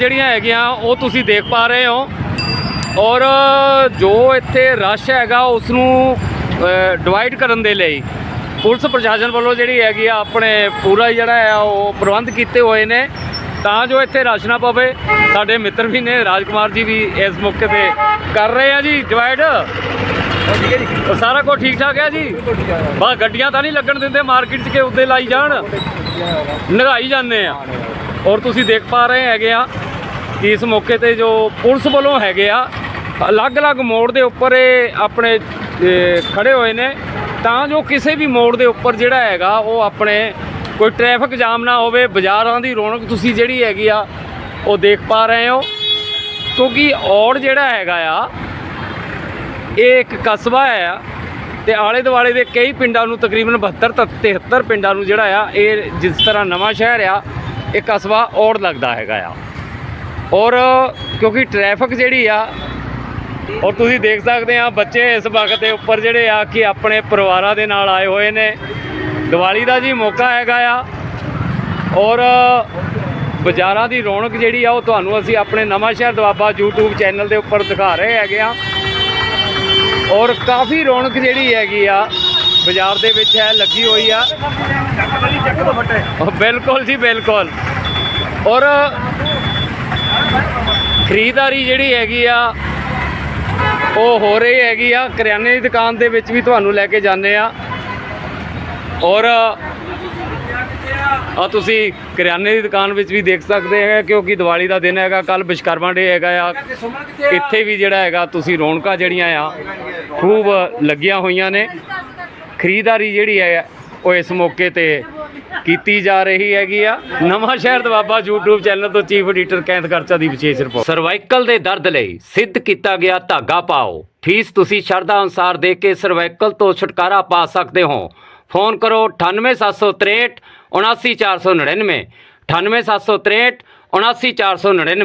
ਜਿਹੜੀਆਂ ਹੈਗੀਆਂ, ਉਹ ਤੁਸੀਂ ਦੇਖ ਪਾ ਰਹੇ ਹੋ। ਔਰ ਜੋ ਇੱਥੇ ਰਸ਼ ਹੈਗਾ ਉਸ ਨੂੰ ਡਿਵਾਈਡ ਕਰਨ ਦੇ ਲਈ ਪੁਲਿਸ ਪ੍ਰਸ਼ਾਸਨ ਵੱਲੋਂ ਜਿਹੜੀ ਹੈਗੀ ਆ, ਆਪਣੇ ਪੂਰਾ ਜਿਹੜਾ ਆ, ਉਹ ਪ੍ਰਬੰਧ ਕੀਤੇ ਹੋਏ ਨੇ। ਤਾਂ ਜੋ ਇੱਥੇ ਰਸ਼ ਨਾ ਪਵੇ, ਸਾਡੇ ਮਿੱਤਰ ਵੀ ਨੇ, ਰਾਜਕੁਮਾਰ ਜੀ ਵੀ ਇਸ ਮੌਕੇ ਤੇ ਕਰ ਰਹੇ ਆ ਜੀ ਡਿਵਾਈਡ ਸਾਰਾ ਕੁਝ ਠੀਕ ਠਾਕ ਹੈ ਜੀ? ਬਸ ਗੱਡੀਆਂ ਤਾਂ ਨਹੀਂ ਲੱਗਣ ਦਿੰਦੇ, ਮਾਰਕੀਟ 'ਚ ਕਿ ਉੱਦੇ ਲਾਈ ਜਾਣ। ਨਗਾਈ ਜਾਂਦੇ ਆ। ਔਰ ਤੁਸੀਂ ਦੇਖ ਪਾ ਰਹੇ ਹੈਗੇ ਆ ਕਿ ਇਸ ਮੌਕੇ ਤੇ ਜੋ ਪੁਲਿਸ ਵੱਲੋਂ ਹੈਗੇ ਆ ਅਲੱਗ-ਅਲੱਗ ਮੋੜ ਦੇ ਉੱਪਰ ਇਹ ਆਪਣੇ ਅਹ, ਖੜੇ ਹੋਏ ਨੇ। ਤਾਂ ਜੋ ਕਿਸੇ ਵੀ ਮੋੜ ਦੇ ਉੱਪਰ ਜਿਹੜਾ ਹੈਗਾ ਉਹ ਆਪਣੇ ਕੋਈ ਟ੍ਰੈਫਿਕ ਜਾਮ ਨਾ ਹੋਵੇ ਬਾਜ਼ਾਰਾਂ ਦੀ ਰੌਣਕ ਤੁਸੀਂ ਜਿਹੜੀ ਹੈਗੀ ਆ ਉਹ ਦੇਖ ਪਾ ਰਹੇ ਹੋ। ਕਿਉਂਕਿ ਔੜ ਜਿਹੜਾ ਹੈਗਾ ਆ ਇਹ ਇੱਕ ਕਸਬਾ ਹੈ ਤੇ ਆਲੇ ਦੁਆਲੇ ਦੇ ਕਈ ਪਿੰਡਾਂ ਨੂੰ ਤਕਰੀਬਨ 72 ਤੋਂ 73 ਪਿੰਡਾਂ ਨੂੰ ਜਿਹੜਾ ਆ ਇਹ ਜਿਸ ਤਰ੍ਹਾਂ ਨਵਾਂ ਸ਼ਹਿਰ ਆ ਇਹ ਕਸਬਾ ਔੜ ਲੱਗਦਾ ਹੈਗਾ ਆ। ਔਰ ਕਿਉਂਕਿ ਟ੍ਰੈਫਿਕ ਜਿਹੜੀ ਆ ਔਰ ਤੁਸੀਂ ਦੇਖ ਸਕਦੇ ਆ ਬੱਚੇ ਇਸ ਵਕਤ ਦੇ ਉੱਪਰ ਜਿਹੜੇ ਆ ਕਿ ਆਪਣੇ ਪਰਿਵਾਰਾਂ ਦੇ ਨਾਲ ਆਏ ਹੋਏ ਨੇ। ਦੀਵਾਲੀ ਦਾ ਜੀ ਮੌਕਾ ਹੈਗਾ ਆ। ਔਰ ਬਾਜ਼ਾਰਾਂ ਦੀ ਰੌਣਕ ਜਿਹੜੀ ਆ ਉਹ ਤੁਹਾਨੂੰ ਅਸੀਂ ਆਪਣੇ ਨਵਾਂ ਸ਼ਹਿਰ ਦੁਆਬਾ YouTube ਚੈਨਲ ਦੇ ਉੱਪਰ ਦਿਖਾ ਰਹੇ ਹੈਗੇ ਆ। ਔਰ ਕਾਫੀ ਰੌਣਕ ਜਿਹੜੀ ਹੈਗੀ ਆ ਬਾਜ਼ਾਰ ਦੇ ਵਿੱਚ ਹੈ ਲੱਗੀ ਹੋਈ ਆ। ਬਿਲਕੁਲ ਜੀ ਬਿਲਕੁਲ। ਔਰ ਖਰੀਦਦਾਰੀ ਜਿਹੜੀ ਹੈਗੀ ਆ, ਉਹ ਹੋ ਰਹੀ ਹੈਗੀ ਆ। ਕਰਿਆਨੇ ਦੀ ਦੁਕਾਨ ਦੇ ਵਿੱਚ ਵੀ ਤੁਹਾਨੂੰ ਲੈ ਕੇ ਜਾਂਦੇ ਆ। ਔਰ ਆ ਤੁਸੀਂ ਕਰਿਆਨੇ ਦੀ ਦੁਕਾਨ ਵਿੱਚ ਵੀ ਦੇਖ ਸਕਦੇ ਹੈਗਾ, ਕਿਉਂਕਿ ਦੀਵਾਲੀ ਦਾ ਦਿਨ ਹੈਗਾ ਕੱਲ ਵਿਸ਼ਕਰਮਾ ਡੇ ਹੈਗਾ ਆ। ਇੱਥੇ ਵੀ ਜਿਹੜਾ ਹੈਗਾ, ਤੁਸੀਂ ਰੌਣਕਾਂ ਜਿਹੜੀਆਂ ਆ, ਖੂਬ ਲੱਗੀਆਂ ਹੋਈਆਂ ਨੇ। ਖਰੀਦਦਾਰੀ ਜਿਹੜੀ ਹੈ, ਉਹ ਇਸ ਮੌਕੇ ਤੇ ਕੀਤੀ ਜਾ ਰਹੀ ਹੈਗੀ ਆ। Nawanshahr Doaba YouTube channel ਤੋਂ ਚੀਫ ਐਡੀਟਰ ਕੈਂਥ ਖਰਚਾ ਦੀ ਵਿਸ਼ੇਸ਼ ਰਿਪੋਰਟ ਸਰਵਾਈਕਲ ਦੇ ਦਰਦ ਲਈ ਸਿੱਧ ਕੀਤਾ ਗਿਆ ਧਾਗਾ ਪਾਓ। ਫੀਸ ਤੁਸੀਂ ਸ਼ਰਧਾ ਅਨੁਸਾਰ ਦੇ ਕੇ ਸਰਵਾਈਕਲ ਤੋਂ ਛੁਟਕਾਰਾ ਪਾ ਸਕਦੇ ਹੋ। ਫੋਨ ਕਰੋ 98763 79499 98763 79499